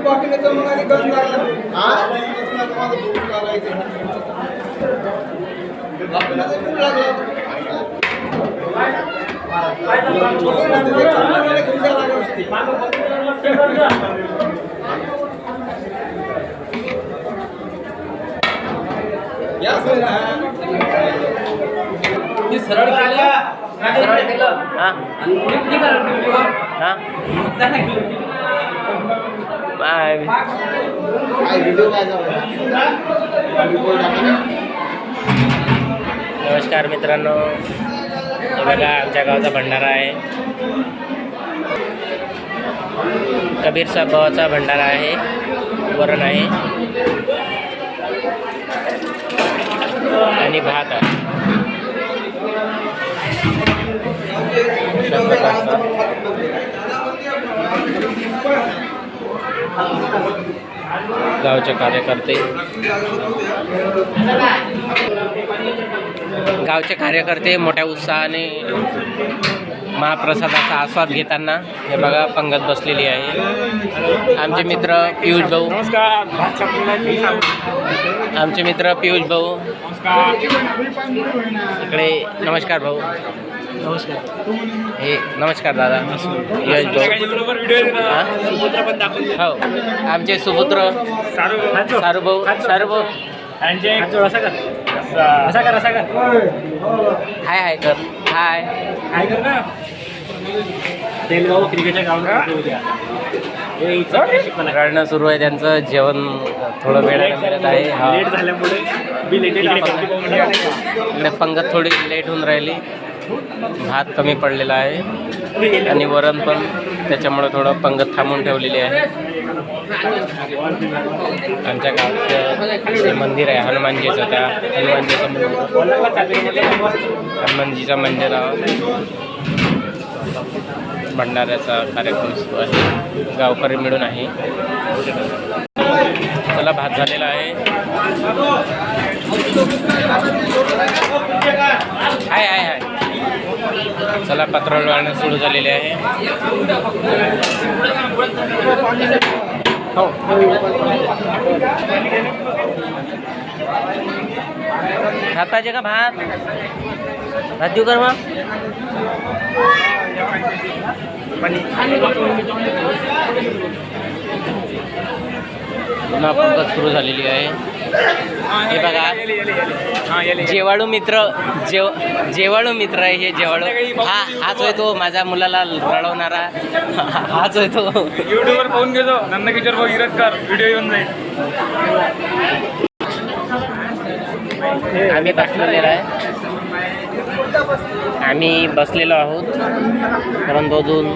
बाकी नाही तर मग आणि गंज लागला. हा सरळ केलं सरळ केलं हा. आणि काय नमस्कार मित्रांनो. हे बघा आमच्या गावाचा भंडारा आहे. कबीर साहेबाचा भंडारा आहे. वरण आहे. आणि भात आहे. गावचे कार्यकर्ते. गावचे कार्यकर्ते मोठ्या उत्साहाने महाप्रसादाचा आस्वाद घेताना हे बघा पंगत बसलेली आहे. आमचे मित्र पियुष भाऊ. आमचे मित्र पियुष भाऊ. इकडे नमस्कार भाऊ. नमस्कार हे नमस्कार दादा. यश भाऊ. हो? आमचे सुपुत्र. सारू भाऊ. सारू भाऊ. असा कर असा कर असा कर हाय हाय कर. हाय काय कर ना तेलगाव क्रिकेटच्या ग्राउंड उद्या. हे इथं शिकवणार रडणं सुरू आहे त्यांचं जेवण थोडं वेळाने मिळत आहे. हा. लेट झाल्यामुळे बी लेट इकडे पंगत थोडी लेट होऊन राहिली. भात कमी पडलेला आहे. आणि वरण पण त्याच्यामुळे थोडं पंगत थांबून ठेवलेली आहे. आमच्या गावचं जे मंदिर आहे हनुमानजीचं त्या हनुमानजीचं मंदिर. हनुमानजीचं मंदिर भंडाऱ्याचा कार्यक्रम सुरू आहे. गावकरी मिळून आहे. चला भात झालेला आहे. हाय हाय हाय. चला पत्रावळ सुरू झालेले आहे. हो. भात पाहिजे का भात? भात देऊ कर मग? पुन्हा सुरू झालेली आहे. हे बघा. जेवाळू मित्र जेव जेवाळू मित्र आहे हे जेवाळू. हा हाच होय तो माझ्या मुलाला रडवणारा. हाच होय तो. युट्यूबवर पाहून घेतो. नंदकिशोर भाऊ इरटकर व्हिडिओ येऊन जाईल. आम्ही बसलेलो आहे. आम्ही बसलेलो आहोत. परंतु अजून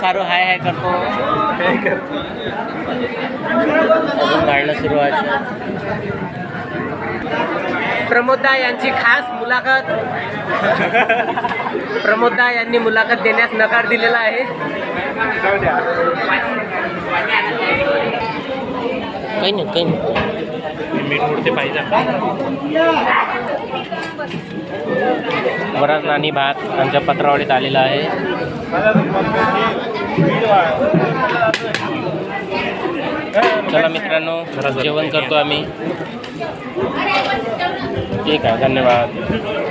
सारू हाय हाय करतो. अजून गाळणं सुरू आहे. प्रमोददा यांची खास मुलाखत. प्रमोददा यांनी मुलाखत देण्यास नकार दिलेला आहे. काही नाही काही नाही. मीठ उडते पाहिजे. वरण नाणी भात आमच्या पत्रावळीत आलेला आहे. चला मित्रांनो जेवण करतो आम्ही. ठीक आहे धन्यवाद.